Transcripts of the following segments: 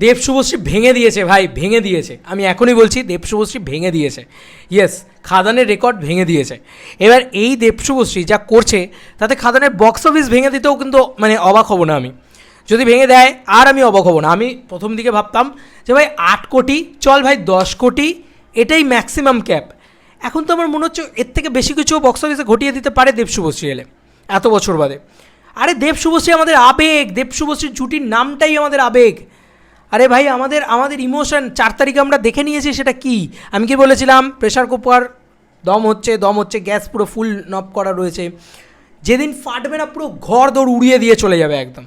দেব শুভশ্রী ভেঙে দিয়েছে, ভাই, ভেঙে দিয়েছে। আমি এখনই বলছি, দেব শুভশ্রী ভেঙে দিয়েছে। ইয়েস খাদানের রেকর্ড ভেঙে দিয়েছে। এবার এই দেব শুভশ্রী যা করছে, তাতে খাদানের বক্স অফিস ভেঙে দিতেও কিন্তু মানে অবাক হব না আমি। যদি ভেঙে দেয়, আর আমি অবাক হব না। আমি প্রথম দিকে ভাবতাম যে, ভাই, আট কোটি, চল ভাই, দশ কোটি, এটাই ম্যাক্সিমাম ক্যাপ এখন তো আমার মনে হচ্ছে এর থেকে বেশি কিছু বক্স অফিসে ঘটিয়ে দিতে পারে দেব শুভশ্রী এলে, এত বছর বাদে। আরে দেব শুভশ্রী আমাদের আবেগ, দেব শুভশ্রীর জুটির নামটাই আমাদের আবেগ। আরে ভাই, আমাদের আমাদের ইমোশন চার তারিখে আমরা দেখে নিয়েছি, সেটা কি? আমি কি বলেছিলাম প্রেশার কুকার দম হচ্ছে দম হচ্ছে গ্যাস পুরো ফুল নব করা রয়েছে। যেদিন ফাটবে না, পুরো ঘর দৌড় উড়িয়ে দিয়ে চলে যাবে একদম।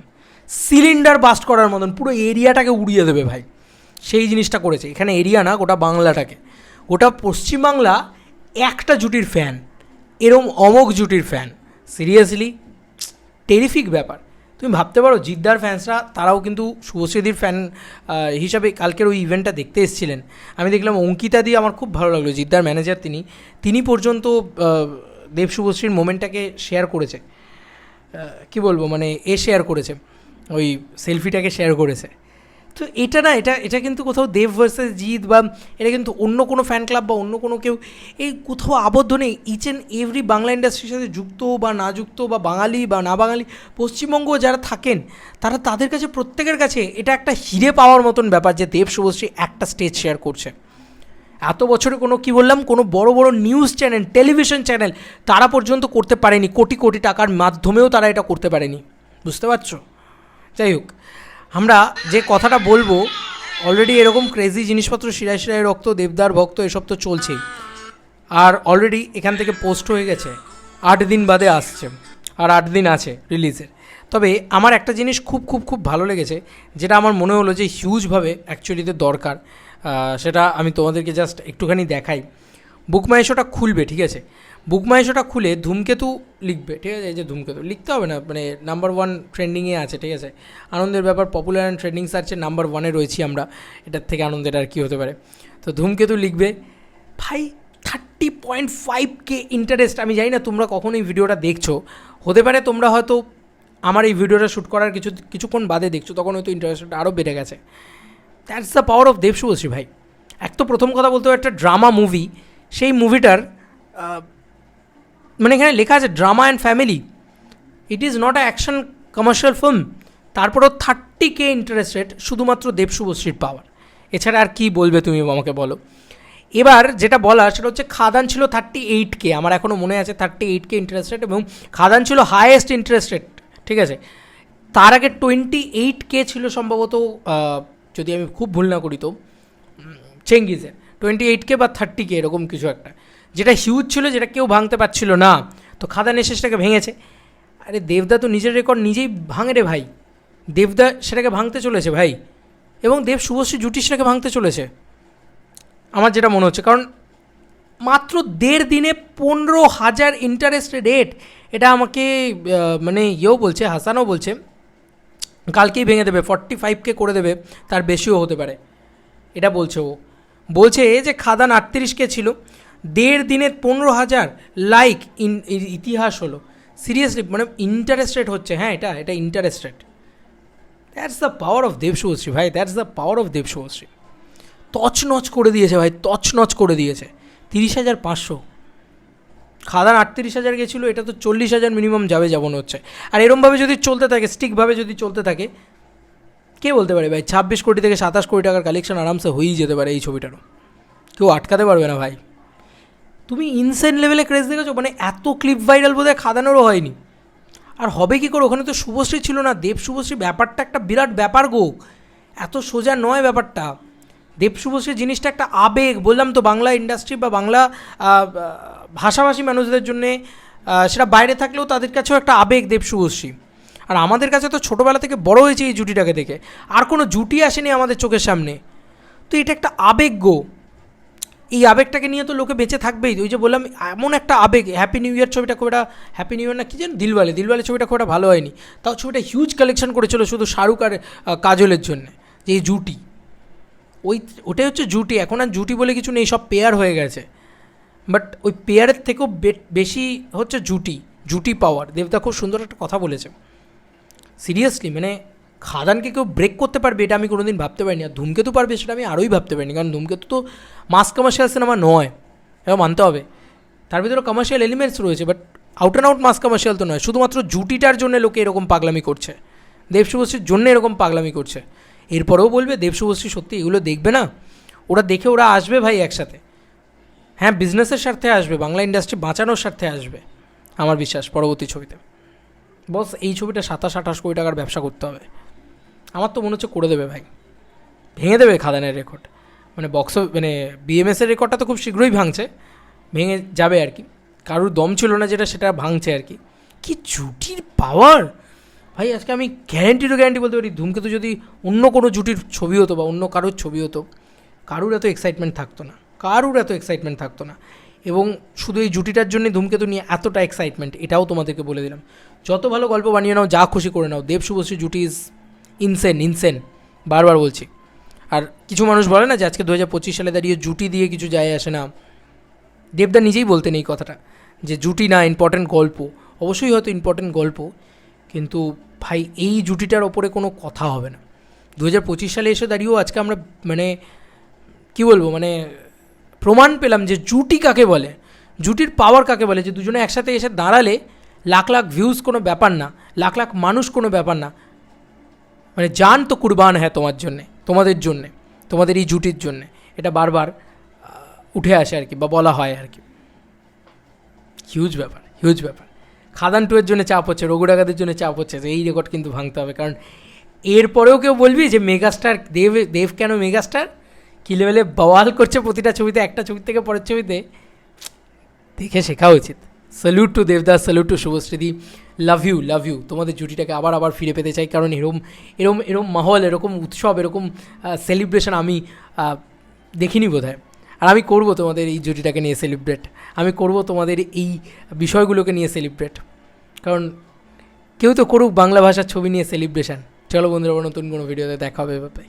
সিলিন্ডার বাস্ট করার মতন, পুরো এরিয়াটাকে উড়িয়ে দেবে ভাই। সেই জিনিসটা করেছে। এখানে এরিয়া না, গোটা বাংলাটাকে। গোটা পশ্চিমবাংলা একটা জুটির ফ্যান এরম অমোক জুটির ফ্যান সিরিয়াসলি টেরিফিক ব্যাপার। তুমি ভাবতে পারো, জিদ্দার ফ্যান্সরা তারাও কিন্তু শুভশ্রীদির ফ্যান হিসাবে কালকের ওই ইভেন্টটা দেখতে এসেছিলেন। আমি দেখলাম অঙ্কিতা দিয়ে আমার খুব ভালো লাগল, জিদ্দার ম্যানেজার তিনি। তিনি পর্যন্ত দেব শুভশ্রীর মোমেন্টটাকে শেয়ার করেছে। কি বলব মানে এ শেয়ার করেছে। ওই সেলফিটাকে শেয়ার করেছে। তো এটা না, এটা এটা কিন্তু কোথাও দেব ভার্সেস জিৎ বা এটা কিন্তু অন্য কোনো ফ্যান ক্লাব বা অন্য কোনো কেউ, এই কোথাও আবদ্ধ নেই। ইচ অ্যান্ড এভরি বাংলা ইন্ডাস্ট্রির সাথে যুক্ত বা না যুক্ত বা বাঙালি বা না বাঙালি পশ্চিমবঙ্গ যারা থাকেন, তারা তাদের কাছে, প্রত্যেকের কাছে এটা একটা হিরে পাওয়ার মতন ব্যাপার যে দেব শুভশ্রী একটা স্টেজ শেয়ার করছে। এত বছরে কোনো, কি বললাম, কোনো বড় বড় নিউজ চ্যানেল টেলিভিশন চ্যানেল তারা পর্যন্ত করতে পারেনি। কোটি কোটি টাকার মাধ্যমেও তারা এটা করতে পারেনি। বুঝতে পারছ? যাই হোক। আমরা যে কথাটা বলব অলরেডি এরকম ক্রেজি জিনিসপত্র, শিরায় শিরায় রক্ত, দেবদার ভক্ত, এসব তো চলছেই। আর অলরেডি এখান থেকে পোস্ট হয়ে গেছে, আট দিন বাদে আসছে, আর আট দিন আছে রিলিজের তবে আমার একটা জিনিস খুব খুব খুব ভালো লেগেছে, যেটা আমার মনে হলো যে হিউজভাবে অ্যাকচুয়ালিতে দরকার সেটা আমি তোমাদেরকে জাস্ট একটুখানি দেখাই। বুকমাইশোটা খুলবে, ঠিক আছে? বুকমাইশোটা খুলে ধূমকেতু লিখবে, ঠিক আছে? এই যে ধূমকেতু, লিখতে হবে না মানে নাম্বার ওয়ান ট্রেন্ডিংয়ে আছে, ঠিক আছে? আনন্দের ব্যাপার পপুলার অ্যান্ড ট্রেন্ডিং সার্চে নাম্বার ওয়ানে রয়েছি আমরা। এটার থেকে আনন্দের আর কি হতে পারে? তো ধূমকেতু লিখবে, ভাই thirty point five K interest আমি জানি না তোমরা কখন এই ভিডিওটা দেখছ। হতে পারে তোমরা হয়তো আমার এই ভিডিওটা শ্যুট করার কিছু, কিছুক্ষণ বাদে দেখছ, তখন হয়তো ইন্টারেস্টটা আরও বেড়ে গেছে। That's the power of Dev Subhashree ভাই। এক তো প্রথম কথা বলতে হবে, একটা ড্রামা মুভি সেই মুভিটার মানে এখানে লেখা আছে drama and family it is not action commercial film তারপরও থার্টি কে ইন্টারেস্ট রেট শুধুমাত্র দেব শুভশ্রীর পাওয়ার এছাড়া আর কি বলবে তুমি আমাকে বলো? এবার যেটা বলার সেটা হচ্ছে খাদান ছিল থার্টি এইট কে আমার এখনও মনে আছে thirty eight K interest rate এবং খাদান ছিল হায়েস্ট ইন্টারেস্ট রেট ঠিক আছে? তার আগে টোয়েন্টি এইট কে ছিল সম্ভবত যদি আমি খুব ভুল না করি তো চেঙ্গিজের। টোয়েন্টি এইট কে বা থার্টি কে এরকম কিছু একটা। যেটা হিউজ ছিল, যেটা কেউ ভাঙতে পারছিল না। তো খাদান এসে সেটাকে ভেঙেছে। আরে দেবদা তো নিজের রেকর্ড নিজেই ভাঙে রে ভাই। দেবদা সেটাকে ভাঙতে চলেছে ভাই। এবং দেব শুভশ্রী জুটি সেটাকে ভাঙতে চলেছে। আমার যেটা মনে হচ্ছে, কারণ মাত্র দেড় দিনে পনেরো হাজার ইন্টারেস্ট রেট এটা আমাকে মানে ইয়েও বলছে, হাসানও বলছে, কালকেই ভেঙে দেবে ফর্টি ফাইভকে করে দেবে, তার বেশিও হতে পারে। এটা বলছে ও। বলছে যে খাদান আটত্রিশকে ছিল দেড় দিনে পনেরো হাজার লাইক ইন ইতিহাস হলো। সিরিয়াসলি মানে ইন্টারেস্টেড হচ্ছে হ্যাঁ এটা এটা interested that's the power of Dev Subhashree ভাই that's the power of Dev Subhashree তছনছ করে দিয়েছে, ভাই তছনছ করে দিয়েছে। তিরিশ হাজার পাঁচশো। খাদান আটত্রিশ হাজার গেছিল, এটা তো চল্লিশ হাজার মিনিমাম যাবে যেমন হচ্ছে। আর এরমভাবে যদি চলতে থাকে স্টিকভাবে যদি চলতে থাকে, কে বলতে পারে ভাই? ছাব্বিশ কোটি থেকে সাতাশ কোটি টাকার কালেকশন আরামসে হয়েই যেতে পারে এই ছবিটারও। কেউ আটকাতে পারবে না ভাই। তুমি ইনসেন লেভেলে ক্রেজ দেখেছ? মানে এত ক্লিপ ভাইরাল বোধহয় খাদানোরও হয়নি। আর হবে কি করে? ওখানে তো শুভশ্রী ছিল না। দেব শুভশ্রী ব্যাপারটা একটা বিরাট ব্যাপার গো। এত সোজা নয় ব্যাপারটা। দেব শুভশ্রী জিনিসটা একটা আবেগ। বললাম তো বাংলা ইন্ডাস্ট্রি বা বাংলা ভাষাভাষী মানুষদের জন্যে সেটা বাইরে থাকলেও তাদের কাছেও একটা আবেগ দেব শুভশ্রী। আর আমাদের কাছে তো ছোটোবেলা থেকে বড় হয়েছে এই জুটিটাকে দেখে। আর কোনো জুটি আসেনি আমাদের চোখের সামনে। তো এটা একটা আবেগ গো। এই আবেগটাকে নিয়ে তো লোকে বেঁচে থাকবেই। ওই যে বললাম, এমন একটা আবেগ হ্যাপি নিউ ইয়ার ছবিটা খুব একটা হ্যাপি নিউ ইয়ার না, কি যেন দিলওয়ালে দিলওয়ালে ছবিটা খুব একটা ভালো হয়নি। তাও ছবিটা হিউজ কালেকশন করেছিল শুধু শাহরুখ আর কাজলের জন্য, যে জুটি। ওই, ওটাই হচ্ছে জুটি, এখন আর জুটি বলে কিছু নেই, সব পেয়ার হয়ে গেছে। বাট ওই পেয়ারের থেকেও বেশি হচ্ছে জুটি জুটি পাওয়ার দেবদা খুব সুন্দর একটা কথা বলেছে। সিরিয়াসলি মানে খাদানকে কেউ ব্রেক করতে পারবে, এটা আমি কোনোদিন ভাবতে পারিনি। আর ধূমকেতু পারবে, সেটা আমি আরোই ভাবতে পারিনি। কারণ ধূমকেতু তো মাস কমার্শিয়াল সিনেমা নয় এটা মানতে হবে। তার ভিতরে কমার্শিয়াল এলিমেন্টস রয়েছে but out and out mass commercial তো নয়। শুধুমাত্র জুটিটার জন্য লোকে এরকম পাগলামি করছে। দেব শুভশ্রীর জন্য এরকম পাগলামি করছে। এরপরেও বলবে দেব শুভশ্রী সত্যি এগুলো দেখবে না? ওরা দেখে ওরা আসবে ভাই একসাথে। হ্যাঁ বিজনেসের স্বার্থে আসবে, বাংলা ইন্ডাস্ট্রি বাঁচানোর স্বার্থে আসবে, আমার বিশ্বাস, পরবর্তী ছবিতে। বস, এই ছবিটা সাতাশ আঠাশ কোটি টাকার ব্যবসা করতে হবে। আমার তো মনে হচ্ছে করে দেবে ভাই। ভেঙে দেবে খাদানের রেকর্ড মানে বক্স মানে বিএমএসের রেকর্ডটা তো খুব শীঘ্রই ভাঙছে। ভেঙে যাবে আর কি। কারোর দম ছিল না যেটা, সেটা ভাঙছে আর কি। কি জুটির পাওয়ার ভাই, আজকে আমি গ্যারেন্টি টু গ্যারেন্টি বলতে পারি, ধূমকেতু যদি অন্য কোনো জুটির ছবি হতো বা অন্য কারোর ছবি হতো, কারুর এত এক্সাইটমেন্ট থাকতো না। কারুর এত এক্সাইটমেন্ট থাকতো না। এবং শুধু এই জুটিটার জন্য ধূমকেতু নিয়ে এতটা এক্সাইটমেন্ট এটাও তোমাদেরকে বলে দিলাম। যত ভালো গল্প বানিয়ে নাও, যা খুশি করে নাও। দেব শুভশ্রী, জুটি ইজ ইনসেন ইনসেন বারবার বলছি। আর কিছু মানুষ বলে না যে আজকে দু হাজার পঁচিশ সালে দাঁড়িয়ে জুটি দিয়ে কিছু যায় আসে না। দেবদা নিজেই বলতেন এই কথাটা, যে জুটি না ইম্পর্ট্যান্ট গল্প। অবশ্যই হয়তো ইম্পর্ট্যান্ট গল্প, কিন্তু ভাই, এই জুটিটার ওপরে কোনো কথা হবে না। দু হাজার পঁচিশ সালে এসে দাঁড়িয়েও আজকে আমরা মানে কি বলব মানে প্রমাণ পেলাম যে জুটি কাকে বলে, জুটির পাওয়ার কাকে বলে, যে দুজনে একসাথে এসে দাঁড়ালে লাখ লাখ ভিউজ কোনো ব্যাপার না, লাখ লাখ মানুষ কোনো ব্যাপার না মানে জান তো কুরবান হ্যাঁ তোমার জন্যে, তোমাদের জন্যে, তোমাদের এই জুটির জন্যে। এটা বারবার উঠে আসে আর কি, বা বলা হয় আর কি। হিউজ ব্যাপার হিউজ ব্যাপার। খাদান টুয়ের জন্য চাপ হচ্ছে রঘু ডাকাতের জন্য চাপ হচ্ছে, এই রেকর্ড কিন্তু ভাঙতে হবে। কারণ এরপরেও কেউ বলবি যে মেগাস্টার, দেব দেব কেন মেগাস্টার? কী লেভেলে বওয়াল করছে প্রতিটা ছবিতে, একটা ছবি থেকে পরের ছবিতে? দেখে শেখা উচিত। Salute to Devdas salute to শুভশ্রীদি love you love you তোমাদের জুটিটাকে আবার আবার ফিরে পেতে চাই, কারণ এরম এরম এরম মাহল, এরকম উৎসব, এরকম সেলিব্রেশন আমি দেখিনি বোধ হয় আর আমি করব তোমাদের এই জুটিটাকে নিয়ে সেলিব্রেট আমি করব তোমাদের এই বিষয়গুলোকে নিয়ে সেলিব্রেট কারণ কেউ তো করুক বাংলা ভাষার ছবি নিয়ে সেলিব্রেশন চলো বন্ধুরা নতুন কোনো ভিডিওতে দেখা হবে বাই